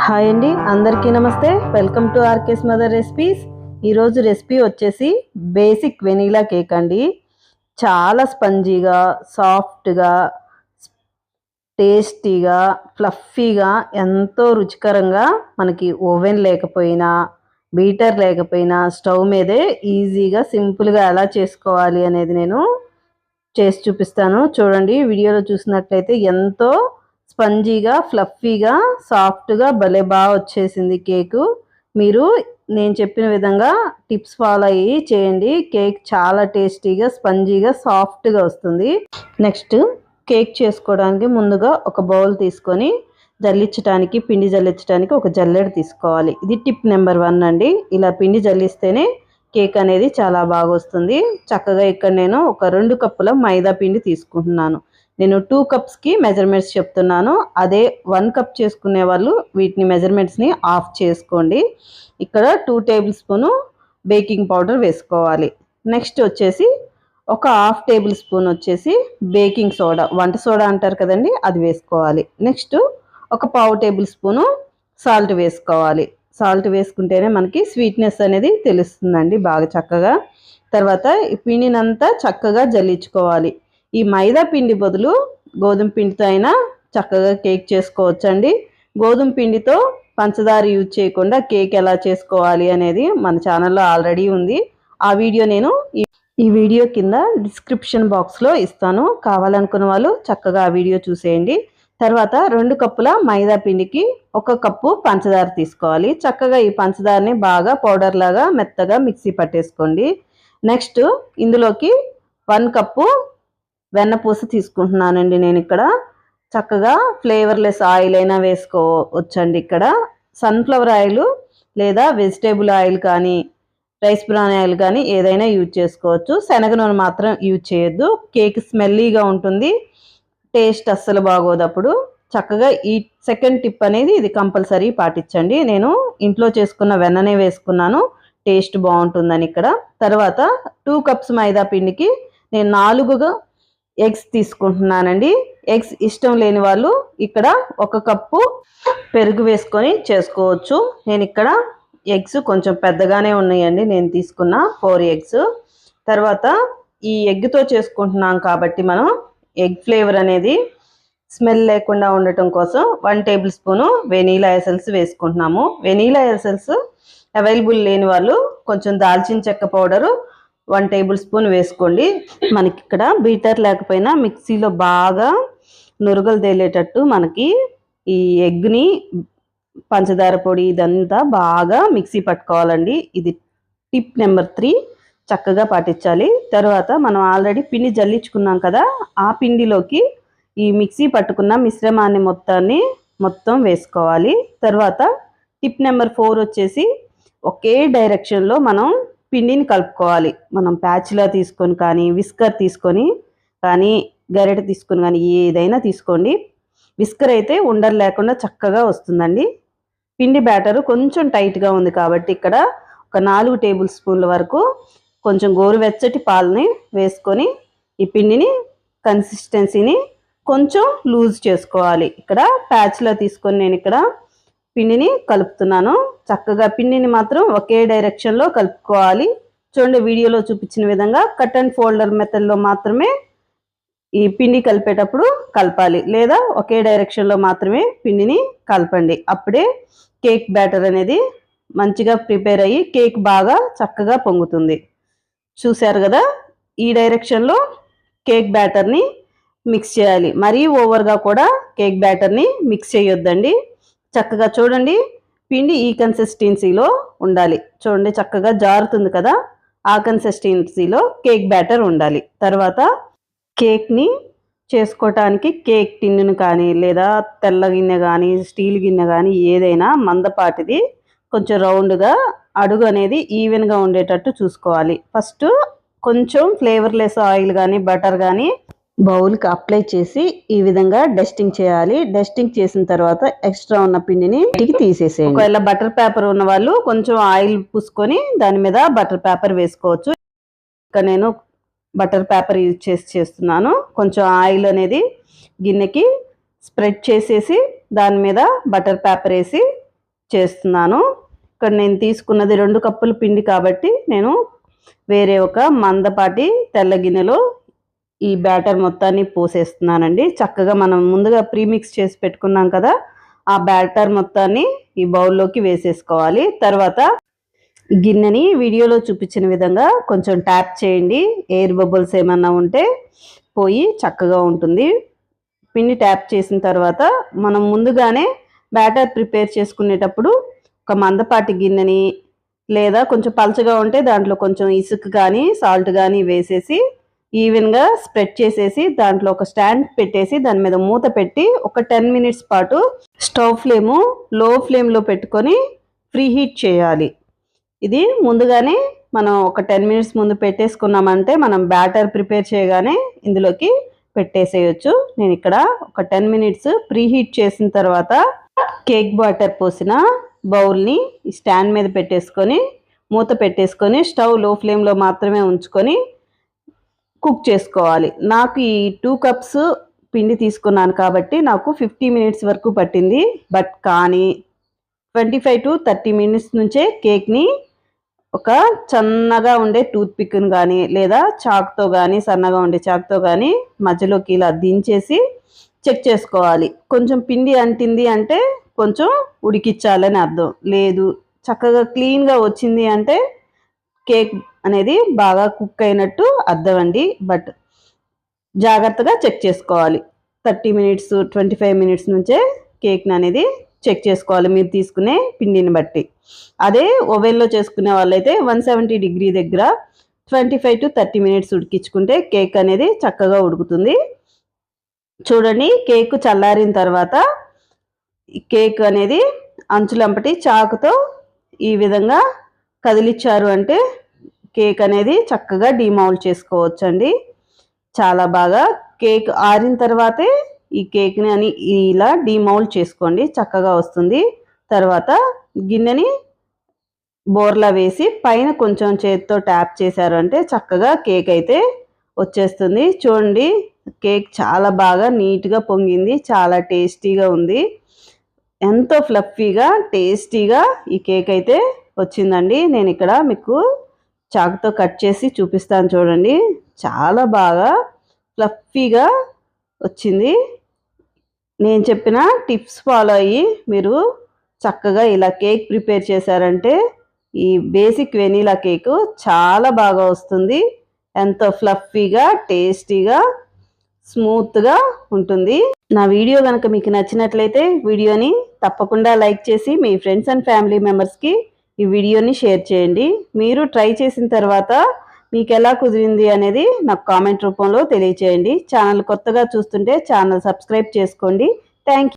Hi అండి అందరికీ నమస్తే. Welcome to RK's mother recipes. ఈరోజు రెసిపీ వచ్చేసి బేసిక్ వెనీలా కేక్ అండి. చాలా స్పంజీగా సాఫ్ట్గా టేస్టీగా ఫ్లఫీగా ఎంతో రుచికరంగా మనకి ఓవెన్ లేకపోయినా బీటర్ లేకపోయినా స్టవ్ మీదే ఈజీగా సింపుల్గా ఎలా చేసుకోవాలి అనేది నేను చేసి చూపిస్తాను. చూడండి వీడియోలో చూసినట్లయితే ఎంతో స్పంజీగా ఫ్లఫీగా సాఫ్ట్గా భలే బాగా వచ్చేసింది కేకు. మీరు నేను చెప్పిన విధంగా టిప్స్ ఫాలో అయ్యి చేయండి. కేక్ చాలా టేస్టీగా స్పంజీగా సాఫ్ట్గా వస్తుంది. నెక్స్ట్ కేక్ చేసుకోవడానికి ముందుగా ఒక బౌల్ తీసుకొని జల్లించడానికి పిండి జల్లించడానికి ఒక జల్లెడ తీసుకోవాలి. ఇది టిప్ నెంబర్ వన్ అండి. ఇలా పిండి జల్లిస్తేనే కేక్ అనేది చాలా బాగా వస్తుంది. చక్కగా ఇక్కడ నేను ఒక రెండు కప్పుల మైదా పిండి తీసుకుంటున్నాను. నేను టూ కప్స్కి మెజర్మెంట్స్ చెప్తున్నాను. అదే వన్ కప్ చేసుకునే వాళ్ళు వీటిని మెజర్మెంట్స్ని ఆఫ్ చేసుకోండి. ఇక్కడ two tablespoon baking powder వేసుకోవాలి. నెక్స్ట్ వచ్చేసి ఒక హాఫ్ టేబుల్ స్పూన్ వచ్చేసి బేకింగ్ సోడా వంట సోడా అంటారు కదండి అది వేసుకోవాలి. నెక్స్ట్ ఒక పావు టేబుల్ స్పూను సాల్ట్ వేసుకోవాలి. సాల్ట్ వేసుకుంటేనే మనకి స్వీట్నెస్ అనేది తెలుస్తుందండి బాగా చక్కగా. తర్వాత ఈ పిండినంతా చక్కగా జల్లించుకోవాలి. ఈ మైదా పిండి బదులు గోధుమ పిండితో అయినా చక్కగా కేక్ చేసుకోవచ్చండి. గోధుమ పిండితో పంచదార యూజ్ చేయకుండా కేక్ ఎలా చేసుకోవాలి అనేది మన ఛానల్లో ఆల్రెడీ ఉంది. ఆ వీడియో నేను ఈ ఈ వీడియో కింద డిస్క్రిప్షన్ బాక్స్లో ఇస్తాను. కావాలనుకున్న వాళ్ళు చక్కగా ఆ వీడియో చూసేయండి. తర్వాత రెండు కప్పుల మైదా పిండికి ఒక కప్పు పంచదార తీసుకోవాలి. చక్కగా ఈ పంచదారని బాగా పౌడర్ లాగా మెత్తగా మిక్సీ పట్టేసుకోండి. నెక్స్ట్ ఇందులోకి వన్ కప్పు వెన్నపూస తీసుకుంటున్నానండి నేను ఇక్కడ. చక్కగా ఫ్లేవర్లెస్ ఆయిల్ అయినా వేసుకోవచ్చండి ఇక్కడ. సన్ఫ్లవర్ ఆయిల్ లేదా వెజిటేబుల్ ఆయిల్ కానీ రైస్ బ్రాన్ ఆయిల్ కానీ ఏదైనా యూజ్ చేసుకోవచ్చు. శనగ నూనె మాత్రం యూజ్ చేయొద్దు. కేక్ స్మెల్లీగా ఉంటుంది. టేస్ట్ అస్సలు బాగోదు అప్పుడు. చక్కగా ఈ సెకండ్ టిప్ అనేది ఇది కంపల్సరీ పాటించండి. నేను ఇంట్లో చేసుకున్న వెన్ననే వేసుకున్నాను. టేస్ట్ బాగుంటుందని ఇక్కడ. తర్వాత టూ కప్స్ మైదా పిండికి నేను నాలుగుగా ఎగ్స్ తీసుకుంటున్నానండి. ఎగ్స్ ఇష్టం లేని వాళ్ళు ఇక్కడ ఒక కప్పు పెరుగు వేసుకొని చేసుకోవచ్చు. నేను ఇక్కడ ఎగ్స్ కొంచెం పెద్దగానే ఉన్నాయండి. నేను తీసుకున్న ఫోర్ ఎగ్స్. తర్వాత ఈ ఎగ్తో చేసుకుంటున్నాం కాబట్టి మనం ఎగ్ ఫ్లేవర్ అనేది స్మెల్ లేకుండా ఉండటం కోసం one table spoon vanilla essence వేసుకుంటున్నాము. వెనీలా ఎసల్స్ అవైలబుల్ లేని వాళ్ళు కొంచెం దాల్చిన చెక్క పౌడరు వన్ టేబుల్ స్పూన్ వేసుకోండి. మనకి ఇక్కడ బీటర్ లేకపోయినా మిక్సీలో బాగా నురుగలు తేలేటట్టు మనకి ఈ ఎగ్ని పంచదార పొడి ఇదంతా బాగా మిక్సీ పట్టుకోవాలండి. ఇది టిప్ నెంబర్ త్రీ చక్కగా పాటించాలి. తర్వాత మనం ఆల్రెడీ పిండి జల్లించుకున్నాం కదా ఆ పిండిలోకి ఈ మిక్సీ పట్టుకున్న మిశ్రమాన్ని మొత్తాన్ని మొత్తం వేసుకోవాలి. తర్వాత టిప్ నెంబర్ ఫోర్ వచ్చేసి ఒకే డైరెక్షన్లో మనం పిండిని కలుపుకోవాలి. మనం ప్యాచ్లా తీసుకొని కానీ విస్కర్ తీసుకొని కానీ గరిట తీసుకొని కానీ ఏదైనా తీసుకోండి. విస్కర్ అయితే ఉండలు లేకుండా చక్కగా వస్తుందండి. పిండి బ్యాటరు కొంచెం టైట్గా ఉంది కాబట్టి ఇక్కడ ఒక నాలుగు టేబుల్ స్పూన్ల వరకు కొంచెం గోరువెచ్చటి పాలని వేసుకొని ఈ పిండిని కన్సిస్టెన్సీని కొంచెం లూజ్ చేసుకోవాలి. ఇక్కడ ప్యాచ్లో తీసుకొని నేను ఇక్కడ పిండిని కలుపుతున్నాను. చక్కగా పిండిని మాత్రం ఒకే డైరెక్షన్లో కలుపుకోవాలి. చూడండి వీడియోలో చూపించిన విధంగా కట్ అండ్ ఫోల్డర్ మెథడ్లో మాత్రమే ఈ పిండి కలిపేటప్పుడు కలపాలి. లేదా ఒకే డైరెక్షన్లో మాత్రమే పిండిని కలపండి. అప్పుడే కేక్ బ్యాటర్ అనేది మంచిగా ప్రిపేర్ అయ్యి కేక్ బాగా చక్కగా పొంగుతుంది. చూశారు కదా? ఈ డైరెక్షన్లో కేక్ బ్యాటర్ని మిక్స్ చేయాలి. మరీ ఓవర్గా కూడా కేక్ బ్యాటర్ని మిక్స్ చేయొద్దండి. చక్కగా చూడండి. పిండి ఈ కన్సిస్టెన్సీలో ఉండాలి. చూడండి చక్కగా జారుతుంది కదా. ఆ కన్సిస్టెన్సీలో కేక్ బ్యాటర్ ఉండాలి. తర్వాత కేక్ని చేసుకోవటానికి కేక్ టిన్నును కానీ లేదా తెల్ల గిన్నె కానీ స్టీల్ గిన్నె కానీ ఏదైనా మందపాటిది కొంచెం రౌండ్గా అడుగు అనేది ఈవెన్గా ఉండేటట్టు చూసుకోవాలి. ఫస్ట్ కొంచెం ఫ్లేవర్లెస్ ఆయిల్ కానీ బటర్ కానీ బౌల్కి అప్లై చేసి ఈ విధంగా డస్టింగ్ చేయాలి. డస్టింగ్ చేసిన తర్వాత ఎక్స్ట్రా ఉన్న పిండిని ఇంటికి తీసేసేయండి. ఒకవేళ బటర్ పేపర్ ఉన్న వాళ్ళు కొంచెం ఆయిల్ పూసుకొని దాని మీద బటర్ పేపర్ వేసుకోవచ్చు. ఇక్కడ నేను బటర్ పేపర్ యూజ్ చేసి చేస్తున్నాను. కొంచెం ఆయిల్ అనేది గిన్నెకి స్ప్రెడ్ చేసేసి దాని మీద బటర్ పేపర్ వేసి చేస్తున్నాను. ఇక్కడ నేను తీసుకున్నది రెండు కప్పుల పిండి కాబట్టి నేను వేరే ఒక మందపాటి తెల్ల గిన్నెలో ఈ బ్యాటర్ మొత్తాన్ని పోసేస్తున్నానండి. చక్కగా మనం ముందుగా ప్రీమిక్స్ చేసి పెట్టుకున్నాం కదా ఆ బ్యాటర్ మొత్తాన్ని ఈ బౌల్లోకి వేసేసుకోవాలి. తర్వాత గిన్నెని వీడియోలో చూపించిన విధంగా కొంచెం ట్యాప్ చేయండి. ఎయిర్ బబుల్స్ ఏమన్నా ఉంటే పోయి చక్కగా ఉంటుంది. పిండి ట్యాప్ చేసిన తర్వాత మనం ముందుగానే బ్యాటర్ ప్రిపేర్ చేసుకునేటప్పుడు ఒక మందపాటి గిన్నెని లేదా కొంచెం పలచగా ఉంటే దాంట్లో కొంచెం ఇసుక కానీ సాల్ట్ కానీ వేసేసి ఈవెన్గా స్ప్రెడ్ చేసేసి దాంట్లో ఒక స్టాండ్ పెట్టేసి దాని మీద మూత పెట్టి ఒక టెన్ మినిట్స్ పాటు స్టవ్ ఫ్లేము లో ఫ్లేమ్లో పెట్టుకొని ఫ్రీ హీట్ చేయాలి. ఇది ముందుగానే మనం ఒక టెన్ మినిట్స్ ముందు పెట్టేసుకున్నామంటే మనం బ్యాటర్ ప్రిపేర్ చేయగానే ఇందులోకి పెట్టేసేయచ్చు. నేను ఇక్కడ ఒక టెన్ మినిట్స్ ప్రీ హీట్ చేసిన తర్వాత కేక్ బాటర్ పోసిన బౌల్ని స్టాండ్ మీద పెట్టేసుకొని మూత పెట్టేసుకొని స్టవ్లో ఫ్లేమ్లో మాత్రమే ఉంచుకొని కుక్ చేసుకోవాలి. నాకు ఈ టూ కప్స్ పిండి తీసుకున్నాను కాబట్టి నాకు ఫిఫ్టీ మినిట్స్ వరకు పట్టింది. బట్ కానీ twenty five to thirty minutes నుంచే కేక్ని ఒక సన్నగా ఉండే టూత్పిక్ని కానీ లేదా చాక్తో కానీ సన్నగా ఉండే చాక్తో కానీ మధ్యలోకి ఇలా దించేసి చెక్ చేసుకోవాలి. కొంచెం పిండి అంటింది అంటే కొంచెం ఉడికిచ్చాలని అర్థం. లేదు చక్కగా క్లీన్గా వచ్చింది అంటే కేక్ అనేది బాగా కుక్ అయినట్టు అర్థం అండి బట్ జాగ్రత్తగా చెక్ చేసుకోవాలి. Thirty minutes twenty five minutes నుంచే కేక్ని అనేది చెక్ చేసుకోవాలి మీరు తీసుకునే పిండిని బట్టి. అదే ఓవెన్లో చేసుకునే వాళ్ళైతే వన్ సెవెంటీ డిగ్రీ దగ్గర twenty five to thirty minutes ఉడికించుకుంటే కేక్ అనేది చక్కగా ఉడుకుతుంది. చూడండి కేక్ చల్లారిన తర్వాత కేక్ అనేది అంచులంపటి చాకుతో ఈ విధంగా కదిలిచ్చారు అంటే కేక్ అనేది చక్కగా డిమౌల్డ్ చేసుకోవచ్చు అండి చాలా బాగా కేక్ ఆరిన తర్వాతే ఈ కేక్ని అని ఇలా డిమౌల్డ్ చేసుకోండి. చక్కగా వస్తుంది. తర్వాత గిన్నెని బోర్లా వేసి పైన కొంచెం చేతితో ట్యాప్ చేశారు అంటే చక్కగా కేక్ అయితే వచ్చేస్తుంది. చూడండి కేక్ చాలా బాగా నీట్గా పొంగింది. చాలా టేస్టీగా ఉంది. ఎంతో ఫ్లఫీగా టేస్టీగా ఈ కేక్ అయితే వచ్చిందండి. నేను ఇక్కడ మీకు చాకుతో కట్ చేసి చూపిస్తాను చూడండి. చాలా బాగా ఫ్లఫీగా వచ్చింది. నేను చెప్పిన టిప్స్ ఫాలో అయ్యి మీరు చక్కగా ఇలా కేక్ ప్రిపేర్ చేశారంటే ఈ బేసిక్ వెనీలా కేక్ చాలా బాగా వస్తుంది. ఎంతో ఫ్లఫీగా టేస్టీగా స్మూత్గా ఉంటుంది. నా వీడియో కనుక మీకు నచ్చినట్లయితే వీడియోని తప్పకుండా లైక్ చేసి మీ ఫ్రెండ్స్ అండ్ ఫ్యామిలీ మెంబర్స్కి ఈ వీడియోని షేర్ చేయండి. మీరు ట్రై చేసిన తర్వాత మీకు ఎలా కుదిరింది అనేది నాకు కామెంట్ రూపంలో తెలియచేయండి. ఛానల్ కొత్తగా చూస్తుంటే ఛానల్ సబ్స్క్రైబ్ చేసుకోండి. థ్యాంక్